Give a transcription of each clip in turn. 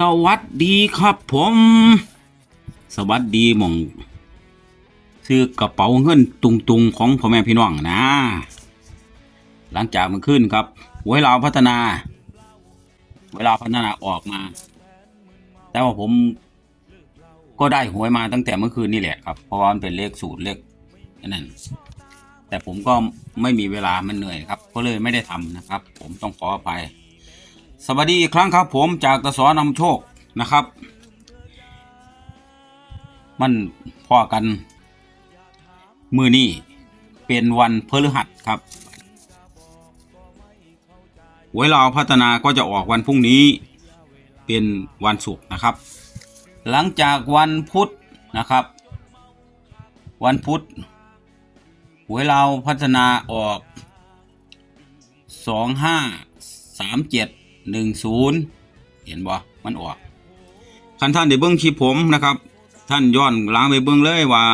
สวัสดีครับผม สวัสดีหม่องซื้อกระเป๋าเงินตุงๆของพ่อแม่พี่น้องนะ หลังจากมันขึ้นครับหวลาพัฒนา เวลาพัฒนาออกมา แต่ว่าผมก็ได้หวยมาตั้งแต่เมื่อคืนนี่แหละครับ เพราะว่ามันเป็นเลขสูตรเลขนั่นแต่ผมก็ไม่มีเวลามันเหนื่อยครับ ก็เลยไม่ได้ทำนะครับ ผมต้องขออภัย สวัสดีอีกครั้งครับผมจากตะสอนำโชคนะครับ มันพ่อกันมือนี้เป็นวันพฤหัสครับหวยเราวพัฒนาก็จะออกวันพรุ่งนี้เป็นวันศุกร์นะครับ หลังจากวันพุธนะครับ วันพุธหวยเราวพัฒนาออกสอง ห้าสามเหนึ่งศูนย์เห็นบ่มันออกคันท่านได้เบิ้งคลิปผมนะครับ ท่านย้อนล้างไปเบิ้งเลยว่า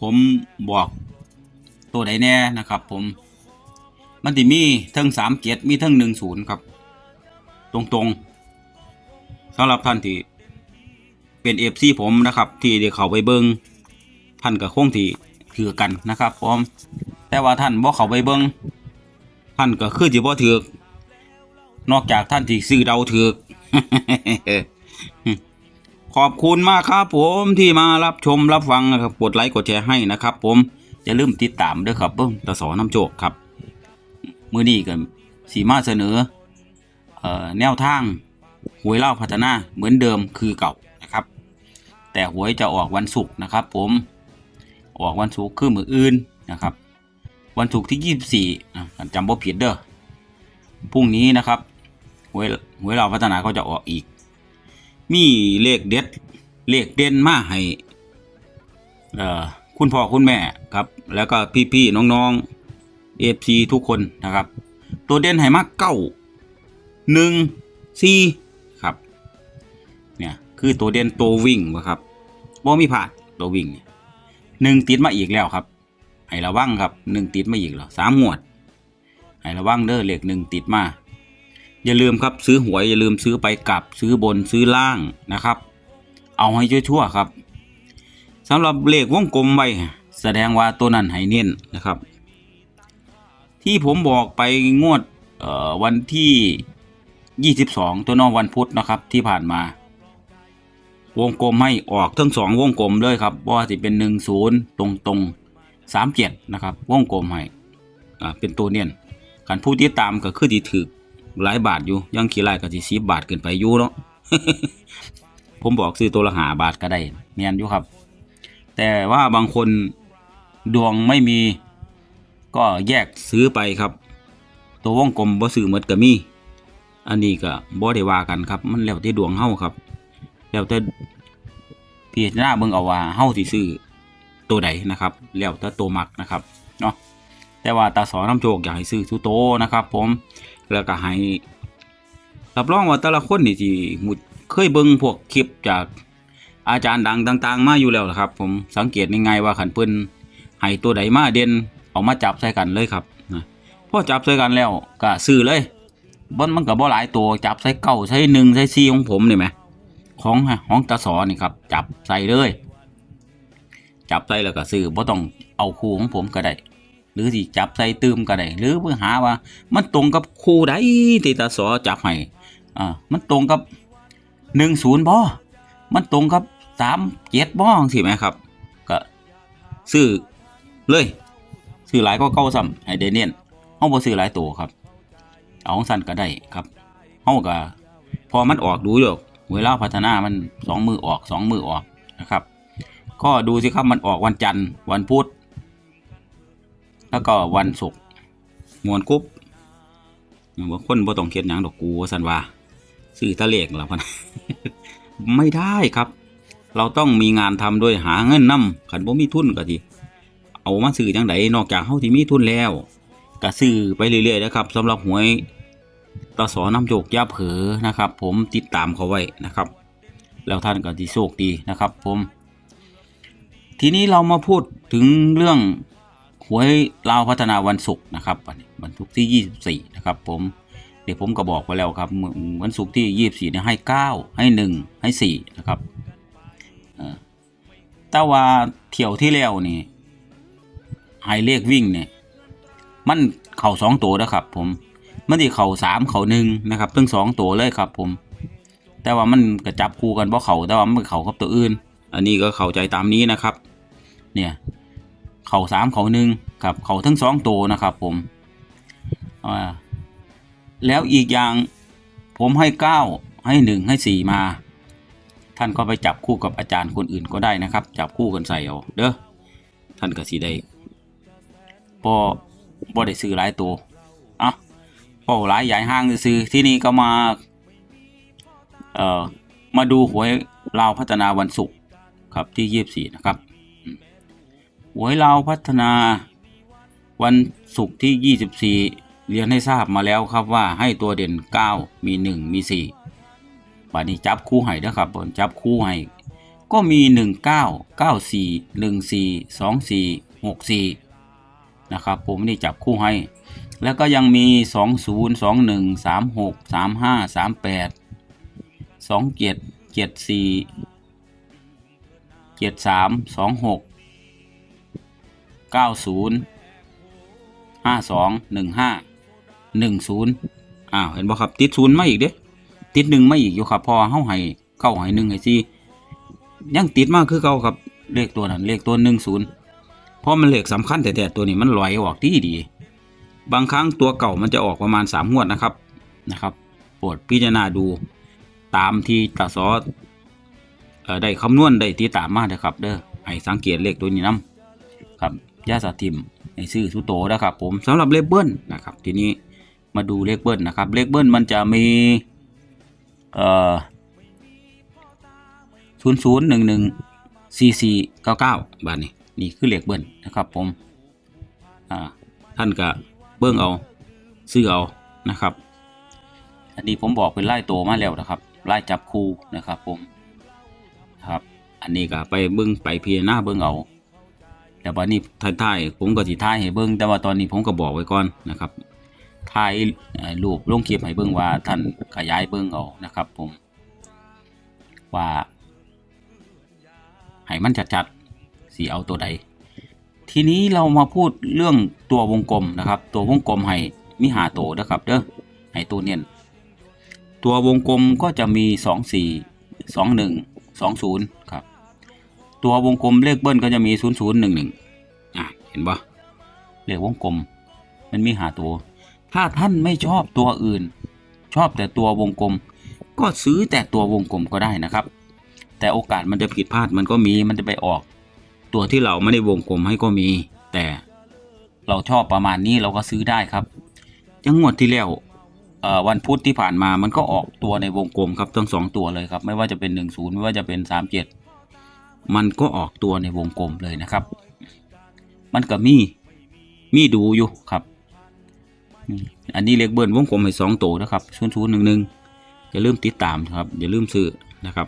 ผมบอกตัวใดแน่นะครับ ผมมันติมีทั้งสามเจ็ดมีทั้งหนึ่งศูนย์ครับ ตรงๆสำหรับท่านที่เป็นเอฟซีผมนะครับ ที่ได้เข้าไปเบิ้งท่านก็คงที่ถือกันนะครับผมแต่ว่าท่านบ่เข้าไปเบิ้งท่านก็คือที่บ่ถือก นอกจากท่านที่ซื้อเดาถือขอบคุณมากครับผมที่มารับชมรับฟังนะครับกดไลค์กดแชร์ให้นะครับ ผมอย่าลืมติดตามด้วยครับเบิ้งตะสอน้ำโจกครับมือนี้กันสีมาเสนอเอ่อแนวทางหวยเล่าพัฒนาเหมือนเดิมคือเก่านะครับ แต่หวยจะออกวันศุกร์นะครับ ผมออกวันศุกร์คือมืออื่นนะครับ วันศุกร์ที่ยี่สิบสี่จำบ่ผิดเด้อพรุ่งนี้นะครับ วยหวยเราพัฒนาก็จะออกอีก มีเลขเด็ด เลขเด่นมาให้เอ่อคุณพ่อคุณแม่ครับ แล้วก็พี่ๆน้องๆเอฟซีทุกคนนะครับ ตัวเด่นให้มาเก้าหนึ่งสี่ครับเนี่ยคือตัวเด่นตัววิ่งวะครับบ่มีผ่านตัววิ่งเนี่ยหนึ่งติดมาอีกแล้วครับให้ระวังครับหนึ่งติดมาอีกแล้วสามหวดให้ระวังเด้อเลขหนึ่งติดมา อย่าลืมครับซื้อหวยอย่าลืมซื้อไปกลับซื้อบนซื้อล่างนะครับ เอาให้ชั่วๆครับสำหรับเลขวงกลมไว้แสดงว่าตัวนั้นให้เน้นนะครับ ที่ผมบอกไปงวดวันที่ 22 ตัวนอกวันพุธนะครับที่ผ่านมา วงกลมให้ออกทั้งสองวงกลมเลยครับว่าจะเป็น 10 ตรงตรงๆ37 นะครับ วงกลมให้อ่าเป็นตัวเนียนการผู้ติดตามก็คือที่ถือ หลายบาทอยู่ยังขี่ไล่ก็สิสิบบาทเกินไปอยู่เนาะผมบอกซื้อตัวละหาบาทก็ได้เนียนอยู่ครับ แต่ว่าบางคนดวงไม่มีก็แยกซื้อไปครับ ตัววงกลมบ่ซื้อหมดก็มี อันนี้ก็บ่ได้ว่ากันครับ มันแล้วแต่ดวงเฮาครับ แล้วแต่พิจารณาเบิ่งเอาว่าเฮาสิซื้อตัวใดนะครับ แล้วแต่ตัวมักนะครับเนาะแต่ว่าตาสอน้ำโจกอยากให้ซื้อทุโตนะครับ ผม แล้วก็ให้รับรองว่าแต่ละคนนี่สิหมุดเคยเบิ่งพวกคลิปจากอาจารย์ดังต่าง ๆ มาอยู่แล้วล่ะครับ ผมสังเกตง่ายๆว่าขันเพิ่นให้ตัวใดมาเด่นเอามาจับใส่กันเลยครับนะพอจับใส่กันแล้วก็ซื้อเลยบนมันก็บ่หลายตัวจับใส่เก้าใส่หนึ่งใส่สี่ของผมนี่ไหมของของตาสอนี่ครับ จับใส่เลย จับใส่แล้วก็ซื้อบ่ต้องเอาคู่ของผมก็ได้ หรือที่จับใส่ตืมก็ได้หรือเพื่อหาว่า มันตรงกับคู่ใดที่ตาสอจับให้อ่ามันตรงกับหนึ่งศูนย์บ่มันตรงกับสามเจ็ดบ่สิไหมครับ ก็ซื้อเลยซื้อหลายก็เก้าซ้ำให้เดเนียนเฮาบ่ซื้อหลายตัวครับ เอาของสั้นก็ได้ครับเฮาก็พอมันออกดูอยู่เวลาพัฒนามันสองมือออกสองมือออกนะครับ ก็ดูสิครับมันออกวันจันทร์วันพุธ แล้วก็วันศุกร์มวนกุ๊บว่าคนบ่ต้องเขียนหยังดอกกูสันว่าซื้อทะเลกแล้วพนะไม่ได้ครับ เราต้องมีงานทำด้วยหาเงินนํขันบ่มีทุนก็ทีเอามาซื้อจังไดนอกจากเฮาที่มีทุนแล้วก็ซื้อไปเรื่อยๆนะครับสำหรับหวยตสอน้ำโจกอยาเผลอนะครับ ผมติดตามเขาไว้นะครับ แล้วท่านก็ที่โชคดีนะครับ ผม ทีนี้เรามาพูดถึงเรื่อง หวยลาวพัฒนาวันศุกร์นะครับวันวันศุกร์ที่ 24 นะครับ ผมเดี๋ยวผมก็บอกไปแล้วครับวันศุกร์ที่ยี่สี่เนี่ยให้เก้าให้หนึ่งให้สี่นะครับแต่ว่าเที่ยวที่แล้วนี่ให้เลขวิ่งเนี่ยมันเข่าสองตัวนะครับ ผมมันที่เข่าสามเข่าหนึ่งนะครับทั้งสองตัวเลยครับ ผม แต่ว่ามันกระจับคู่กันเพราะเข่าแต่ว่ามันเข่ากับตัวอื่น อันนี้ก็เข้าใจตามนี้นะครับ เนี่ย เข่าสามเข่าหนึ่งครับเข่าทั้งสองตัวนะครับผมแล้วอีกอย่างผมให้เก้าให้หนึ่งให้สี่มา ท่านก็ไปจับคู่กับอาจารย์คนอื่นก็ได้นะครับ จับคู่กันใส่เอาเด้อท่านก็สีได้พอบ่ได้ซื้อหลายตัวอะพอหลายใหญ่ห้างซื้อที่นี่ก็มาเอ่อมาดูหวยลาวพัฒนาวันศุกร์ครับที่ยี่สี่นะครับ หวยลาวพัฒนา วันศุกร์ที่ยี่สิบสี่เรียนให้ทราบมาแล้วครับว่าให้ตัวเด่นเก้ามีหนึ่งมีสี่บัดนี้จับคู่ให้นะครับผมจับคู่ให้ก็มีหนึ่งเก้าเก้าสี่หนึ่งสี่สองสี่หกสี่นะครับผมนี่จับคู่ให้ แล้วก็ยังมีสองศูนย์สอง หนึ่งสามหกสามห้าสามแปดสองเจ็ดเจ็ดสี่เจ็ดสามสองหกเก้าศูนย์ห้าสองหนึ่งห้าหนึ่งศูนย์อ้าวเห็นบ่ครับ ติดศูนย์มาอีกเด้ติดหนึ่งมาอีกอยู่ครับ พอเฮาให้เก้าให้หนึ่งให้สี่ยังติดมากคือเก่าครับเลขตัวนั้นเลขตัวหนึ่งศูนย์เพราะมันเลขสำคัญแต่แต่ตัวนี้มันลอยออกดีดี บางครั้งตัวเก่ามันจะออกประมาณสามงวดนะครับนะครับโปรดพิจารณาดูตามที่ตาซอเอ่อได้คำนวณได้ที่ตามมาเด้อครับ เด้อให้สังเกตเลขตัวนี้นํครับ ยาสาติมให้ซื้อสุโตนะครับผมสำหรับเลเบิลนะครับทีนี้มาดูเลขเบิลนะครับเลขเบิลมันจะมีเอ่อศูนย์ศูนย์หนึ่งหนึ่งสี่สี่เก้าเก้าบาทนี้นี่คือเลขเบิลนะครับผมอ่าท่านก็เบิ้งเอาซื้อเอานะครับ อันนี้ผมบอกเป็นไล่โตมาแล้วนะครับไล่จับคู่นะครับผมครับ อันนี้ก็ไปเบิ้งไปเพิจารณาเบิ้งเอา แต่วันนี้ท้ายๆผมก็สิท้ายให้เบิ้งแต่ว่าตอนนี้ผมก็บอกไว้ก่อนนะครับท้ายรูปลงคลิปให้เบิ้งว่าท่านขยายเบิ้งเอานะครับ ผมว่าให้มันจัดๆสีเอาตัวใด ทีนี้เรามาพูดเรื่องตัววงกลมนะครับ ตัววงกลมให้มีหาโตนะครับเด้อให้ตัวเนียนตัววงกลมก็จะมีสองสี่สองหนึ่งสองศูนย์ครับ ตัววงกลมเลขเบิ้ลก็จะมีศูนย์ศูนย์หนึ่งหนึ่งอะเห็นปะเลขวงกลม มันมีหาตัว ถ้าท่านไม่ชอบตัวอื่น ชอบแต่ตัววงกลม ก็ซื้อแต่ตัววงกลมก็ได้นะครับ แต่โอกาสมันจะผิดพลาดมันก็มีมันจะไปออก ตัวที่เราไม่ได้วงกลมให้ก็มี แต่เราชอบประมาณนี้เราก็ซื้อได้ครับจังงวดที่แล้วเอ่อวันพุธที่ผ่านมามันก็ออกตัวในวงกลมครับทั้งสองตัวเลยครับ ไม่ว่าจะเป็นหนึ่งศูนย์ไม่ว่าจะเป็นสา มันก็ออกตัวในวงกลมเลยนะครับ มันก็มี มีดูอยู่ครับ อันนี้เลขเบิ้ลวงกลมให้สองตัวนะครับศูนย์ศูนย์หนึ่งหนึ่งอย่าลืมติดตามครับ อย่าลืมซื้อนะครับ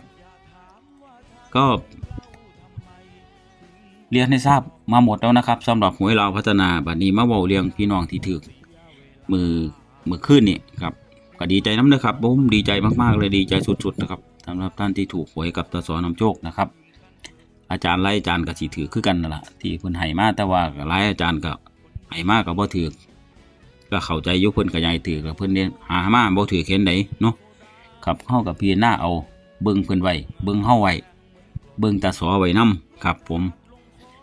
ก็ เรียนให้ทราบมาหมดแล้วนะครับสำหรับหวยเราพัฒนาบัดนี้มาเว้าเรียงพี่น้องที่ถือมือมือขึ้นนี่ครับก็ดีใจน้ำนะครับผมดีใจมากๆเลยดีใจสุดๆนะครับสำหรับท่านที่ถูกหวยกับตสอนำโชคนะครับ อาจารย์ไล่อาจารย์ก็สิถือคือกันนั่นแหละที่เพิ่นให้มาแต่ว่าไล่อาจารย์ก็ให้มาก็บ่ถือก็เข้าใจอยุเพิ่นก็ยายถือก็เพิ่นเนี่ยหามาบ่ถือเข็นไดเนาะครับเฮากับพี่หน้าเอาเบิ่งเพิ่นไว้เบิ่งเฮาไว้เบิ่งตาสอไว้นํครับ ผม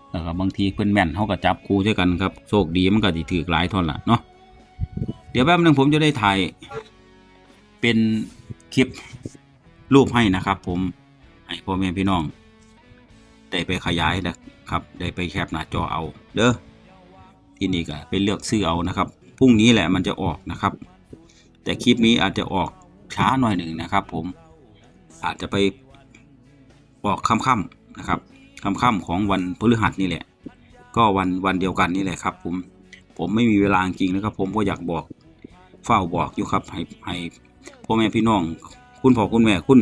แล้วก็บางทีเพิ่นแม่นเฮาก็จับคู่ด้วยกันครับโชคดีมันก็สิถือหลายท่อนล่ะเนาะเดี๋ยวแป๊บนึงผมจะได้ถ่ายเป็นคลิปรูปให้นะครับ ผมให้พ่อแม่พี่น้อง ได้ไปขยายนะครับได้ไปแคปหน้าจอเอาเด้อที่นี่ก็ไปเลือกซื้อเอานะครับพรุ่งนี้แหละมันจะออกนะครับ แต่คลิปนี้อาจจะออกช้าหน่อยหนึ่งนะครับ ผมอาจจะไปออกค่ำๆนะครับค่ำๆของวันพฤหัสนี่แหละ ก็วันวันเดียวกันนี่แหละครับ ผมผมไม่มีเวลาจริงนะครับ ผมก็อยากบอกเฝ้าบอกอยู่ครับให้ให้พ่อแม่พี่น้อง คุณพ่อคุณแม่คุณ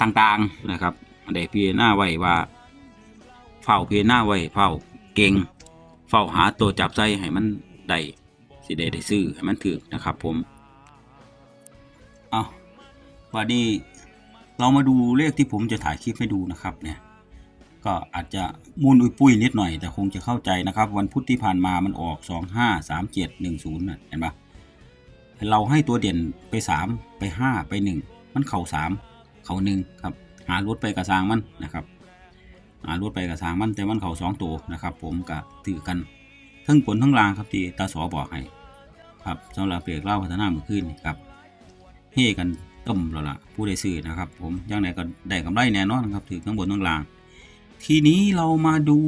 ต่างๆนะครับ ได้พิจารณาไว้ว่าเฝ้าพิจารณาไว้เฝ้าเก่งเฝ้าหาตัวจับใจให้มันได้สิได้ได้ซื้อให้มันถือนะครับ ผมเอาวันนี้เรามาดูเลขที่ผมจะถ่ายคลิปให้ดูนะครับเนี่ยก็อาจจะมูนอุยปุ้ยนิดหน่อย แต่คงจะเข้าใจนะครับ วันพุธที่ผ่านมามันออกสองห้าสามเจ็ดหนึ่งศูนย์เห็นปะเราให้ตัวเด่นไปสามไปห้าไปหนึ่งมันเข่าสามเข่าหนึ่งครับ หารถไปกระซางมันนะครับหารถไปกระซางมันแต่มันเข่าสองตัวนะครับ ผมก็ถือกันทั้งผลทั้งรางครับที่ตาสอบอกให้ครับสำหรับเปรียกเล่าพัฒนาเมื่อคืนครับเฮกันต้มแล้วล่ะผู้ได้ซื้อนะครับ ผมยังไงก็ได้กำไรแน่นอนครับถือทั้งบนทั้งล่าง ทีนี้เรามาดู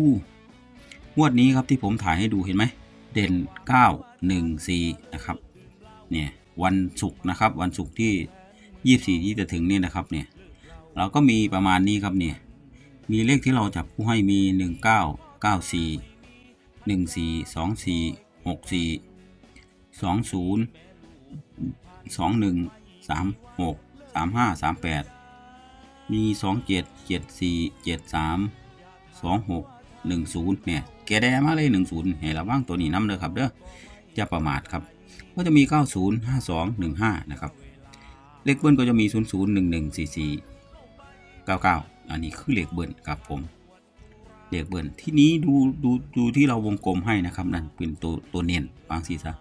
งวดนี้ครับที่ผมถ่ายให้ดูเห็นไหมเด่น 9 1 4 นะครับเนี่ยวันศุกร์นะครับ วันศุกร์ที่ 24 ที่จะถึงนี่นะครับเนี่ย เราก็มีประมาณนี้ครับเนี่ยมีเลขที่เราจับผู้ให้มี 19 94 14 24 64 20 21 36 35 38 มีสองเจ็ดเจ็ดสี่เจ็ดสามสองหกหนึ่งศูนย์เนี่ยแกได้มาเลยหนึ่งศูนย์เห็นระว่างตัวนี้น้ำเลยครับเด้อจะประมาทครับ ก็จะมีเก้าศูนย์ห้าสองหนึ่งห้านะครับ เลขเบิ้ลก็จะมีศูนย์ ศูนย์หนึ่งหนึ่งสี่สี่เก้าเก้าอันนี้คือเลขเบิ้ลครับผมเลขเบิ้ลที่นี้ดูดูดูที่เราวงกลมให้นะครับนั่นเป็นตัวตัวเน้นบางสีซะ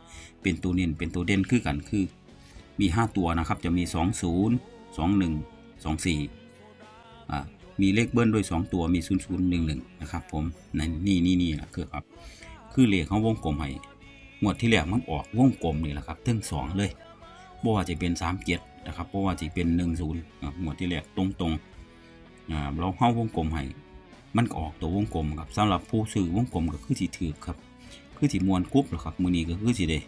เป็นตัวเน้นเป็นตัวเด่นคือกันคือมีห้าตัวนะครับจะมีสองศูนย์สองหนึ่งสองสี่อ่ามีเลขเบิ้ลด้วย 2 ตัวมี 0 0 1 1 นะครับผมในนี่นี่นี่แหละคือครับคือเลขเขาวงกลมให้งวดที่แรกมันออกวงกลมนี่แหละครับถึงสองเลยบ่ว่าจะเป็น 3 7 นะครับบ่ว่าจะเป็น 1 0อะงวดที่แรกตรงต เราเข้าวงกลมให้มันก็ออกตัววงกลมครับสำหรับผู้ซื้อวงกลมก็คือสิถือครับ คือสิมวนกรุ๊บหละครับมื้อนี้ก็คือสิได้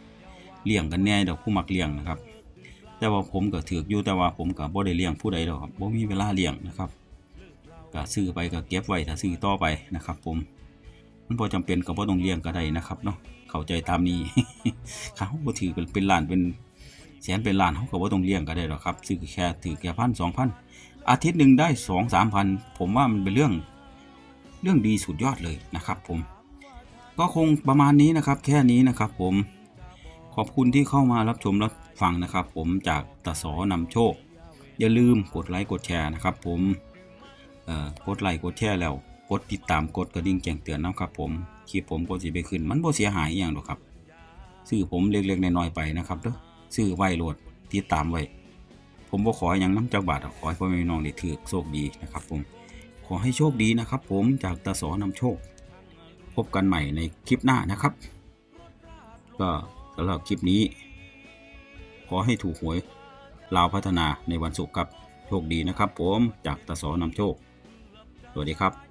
เลี้ยงกันแน่ดอกผู้มักเลี้ยงนะครับ แต่ว่าผมก็ถืออยู่แต่ว่าผมก็บ่ได้เลี้ยงผู้ใดดอกครับบ่มีเวลาเลี้ยงนะครับก็ซื้อไปก็เก็บไว้ถ้าซื้อต่อไปนะครับ ผมมันบ่จำเป็นก็บ่ต้องเลี้ยงก็ได้นะครับเนาะเข้าใจตามนี้เขาบ่ถือเป็นเป็นล้านเป็น แสนเป็นล้านเขาก็บ่ต้องเลี้ยงก็ได้หรอกครับซื้อแค่ถือแค่พันสองพันอาทิตย์หนึ่งได้สองสามพันผมว่ามันเป็นเรื่องเรื่องดีสุดยอดเลยนะครับ ผม ก็คงประมาณนี้นะครับ แค่นี้นะครับ ผมขอบคุณที่เข้ามารับชมรับฟังนะครับ ผมจากตะสอนำโชค อย่าลืมกดไลค์กดแชร์นะครับ ผมเอ่อกดไลค์กดแชร์แล้วกดติดตามกดกระดิ่งแจ้งเตือนนะครับ ผมคลิปผมก็สิไปขึ้น มันบ่เสียหายอย่างหรอกครับซื้อผมเล็กๆน้อยๆไปนะครับเด้อ ซื้อไว้โหลดติดตามไว้ ผมบ่ขอหยังน้ำจากบาทขอให้พ่อแม่พี่น้องได้ถือโชคดีนะครับผม ขอให้โชคดีนะครับ ผมจากตะสอนำโชค พบกันใหม่ในคลิปหน้านะครับ ก็สำหรับคลิปนี้ ขอให้ถูกหวยลาวพัฒนาในวันศุกร์ครับโชคดีนะครับ ผมจากตะสอนำโชค สวัสดีครับ